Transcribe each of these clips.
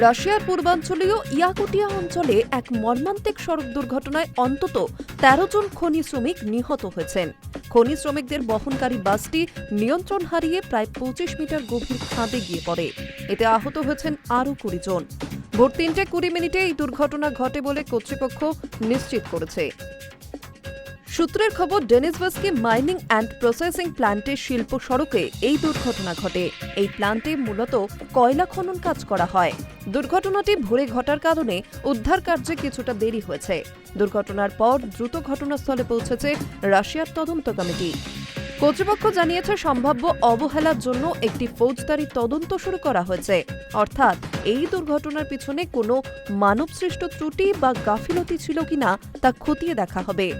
রাশিয়ার পূর্বাঞ্চলীয় ইয়াকুটিয়া অঞ্চলে এক মর্মান্তিক সড়ক দুর্ঘটনায় অন্তত তেরো জন খনি শ্রমিক নিহত হয়েছেন। খনি শ্রমিকদের বহনকারী বাসটি নিয়ন্ত্রণ হারিয়ে প্রায় পঁচিশ মিটার গভীর খাদে গিয়ে পড়ে। এতে আহত হয়েছেন আরও কুড়ি জন। ভোর তিনটে কুড়ি মিনিটে এই দুর্ঘটনা ঘটে বলে কর্তৃপক্ষ নিশ্চিত করেছে। সূত্রের খবর ডেনিসবাসকে মাইনিং অ্যান্ড প্রসেসিং প্ল্যান্টের শিল্প সড়কে এই দুর্ঘটনা ঘটে। এই প্ল্যান্টে মূলত কয়লা খনন কাজ করা হয়। দুর্ঘটনাটি ভোরে ঘটার কারণে উদ্ধার কার্যে কিছুটা দেরি হয়েছে। দুর্ঘটনার পর দ্রুত ঘটনাস্থলে পৌঁছেছে রাশিয়ার তদন্ত কমিটি। কর্তৃপক্ষ জানিয়েছে সম্ভাব্য অবহেলার জন্য একটি ফৌজদারি তদন্ত শুরু করা হয়েছে। অর্থাৎ এই দুর্ঘটনার পিছনে কোনো মানবসৃষ্ট ত্রুটি বা গাফিলতি ছিল কিনা তা খতিয়ে দেখা হবে।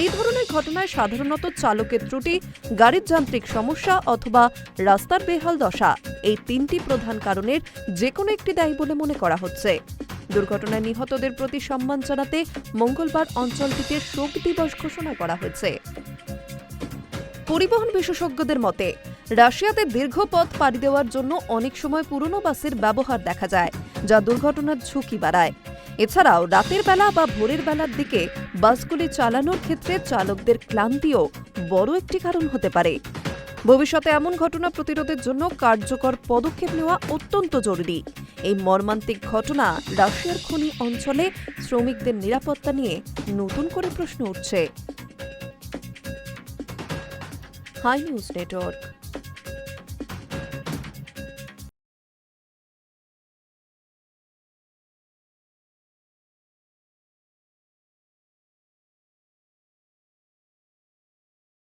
এই ধরনের ঘটনায় সাধারণত চালকের ত্রুটি, গাড়ির যান্ত্রিক সমস্যা অথবা রাস্তার বেহাল দশা। এই তিনটি প্রধান কারণের যে কোনো একটি দায়ী বলে মনে করা হচ্ছে। দুর্ঘটনায় নিহতদের প্রতি সম্মান জানাতে মঙ্গলবার অঞ্চলটিতে শোক দিবস ঘোষণা করা হয়েছে। পরিবহন বিশেষজ্ঞদের মতে, রাশিয়াতে দীর্ঘ পথ পাড়ি দেওয়ার জন্য অনেক সময় পুরনো বাসের ব্যবহার দেখা যায়, যা দুর্ঘটনার ঝুঁকি বাড়ায়। এছাড়াও রাতের বেলা বা ভোরের বেলার দিকে বাসগুলি চালানোর ক্ষেত্রে চালকদের ক্লান্তিও বড় একটি কারণ হতে পারে। ভবিষ্যতে এমন ঘটনা প্রতিরোধের জন্য কার্যকর পদক্ষেপ নেওয়া অত্যন্ত জরুরি। এই মর্মান্তিক ঘটনা রাশিয়ার খনি অঞ্চলে শ্রমিকদের নিরাপত্তা নিয়ে নতুন করে প্রশ্ন উঠছে। Hi news network.